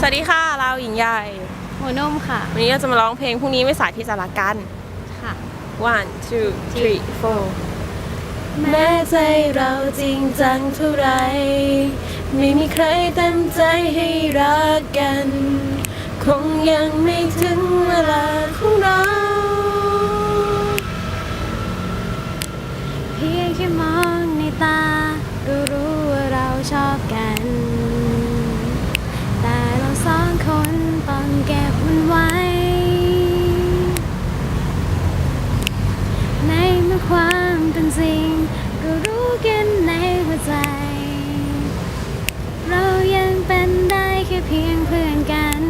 สวัสดีค่ะ เราหญิงใหญ่หัวนมค่ะ วันนี้เราจะมาร้องเพลงพรุ่งนี้ไม่สายที่จะรักกัน ค่ะ one two three four แม้ใจเราจริงจังเท่าไร ไม่มีใครเต็มใจให้รักกัน คงยังไม่ถึงเวลาของเรา เพียงแค่ม ความเป็นจริง ก็รู้กันในหัวใจ เรายังเป็นได้แค่เพียงเพื่อนกัน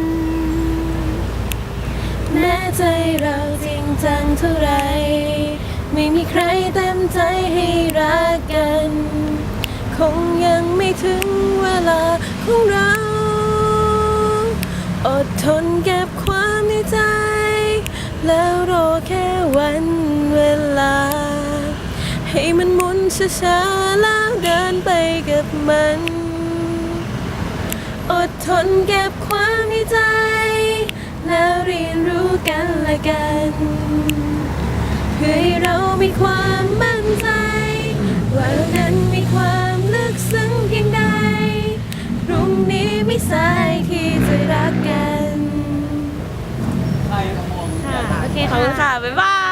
แม้ใจเราจริงจังเท่าไร ไม่มีใครเต็มใจให้รักกัน คงยังไม่ถึงเวลาของเรา อดทนเก็บความในใจ แล้วรอแค่วัน ให้มันหมุนช้าๆแล้วเดินไปกับมัน อดทนเก็บความในใจ แล้วเรียนรู้กันและกัน เพื่อให้เรามีความมั่นใจ ว่าเรานั้นมีความลึกซึ้งเพียงใดพรุ่งนี้ไม่สายที่จะรักกัน ค่ะ โอเค ขอบคุณค่ะค่ะบ๊ายบาย